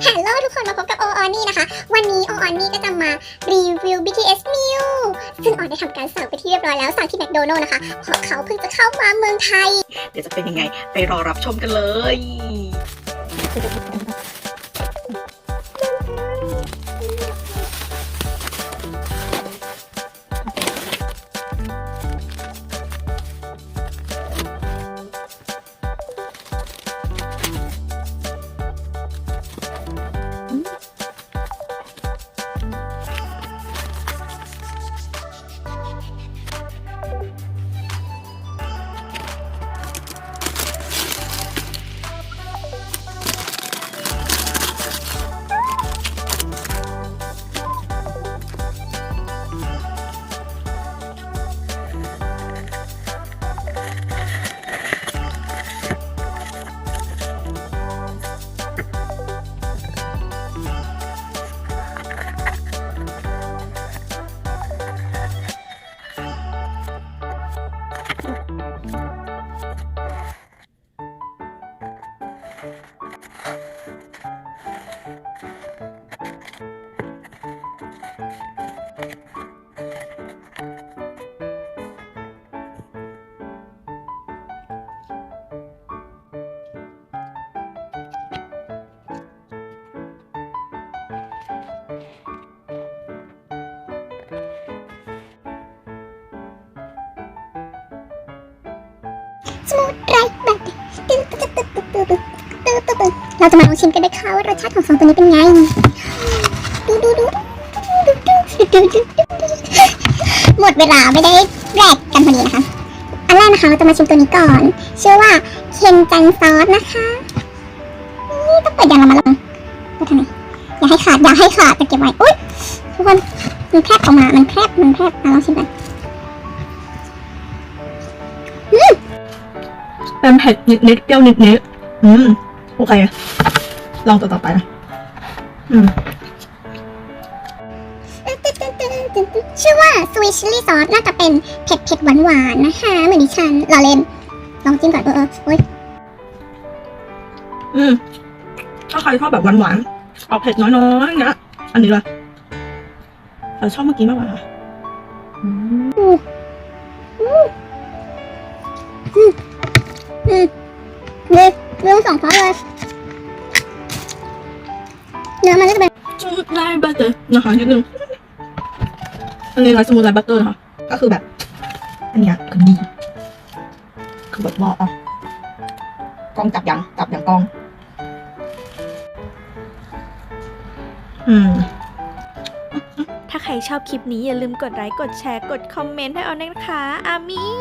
ฮัลโหลทุกคนมาพบกับโอออนนี่นะคะ วันนี้โอออนนี่ก็จะมารีวิว BTS New ซึ่งออนได้ทำการสั่งไปที่เรียบร้อยแล้วสั่งที่แมคโดนัลล์นะคะเพราะเขาเพิ่งจะเข้ามาเมืองไทย เดี๋ยวจะเป็นยังไง ไปรอรับชมกันเลย つも เราจะมาลองชิมกันนะคะว่ารสชาติของสองตัวนี้เป็นไงดูดูดูดูดูดูดูดูหมดเวลาไม่ได้แรกกันพอดีนะคะ อันแรกนะคะเราจะมาชิมตัวนี้ก่อน ชื่อว่าเคนจังซอสนะคะนี่ต้องเปิดอย่างละมาลองเปิดทำไมอย่าให้ขาดอย่าให้ขาดจะเก็บไว้อุ้ยทุกคนมันแคบออกมา มันแคบมันแคบลองชิมกันเป็นเผ็ดนิดๆเปรี้ยวนิดๆอืม อเคลองตัวต่อไปนะอืมชื่อว่าสวีทชิลลี่ซอสน่าจะเป็นเผ็ดเผ็ดหวานหวานๆนะคะเหมือนดิฉันเราเล่น ลองจิ้มก่อนเออเออโอ๊ยอืมถ้าใครชอบแบบหวานๆออกเผ็ดน้อยๆนะอันนี้ละเราชอบเมื่อกี้มากกว่าค่ะอืมเลือกเลือกสองซอสเลย เนื้อมันก็จะเป็นสมูทไลท์บัตเตอร์นะคะนิดนึงอันนี้นะสมูทไลท์บัตเตอร์นะคะก็คือแบบ อันเนี้ยคือดีคือแบบว่าอะกล้องจับยังจับยังกล้อง อืมถ้าใครชอบคลิปนี้อย่าลืมกดไลค์กดแชร์กดคอมเมนต์ให้เอานะคะอามี่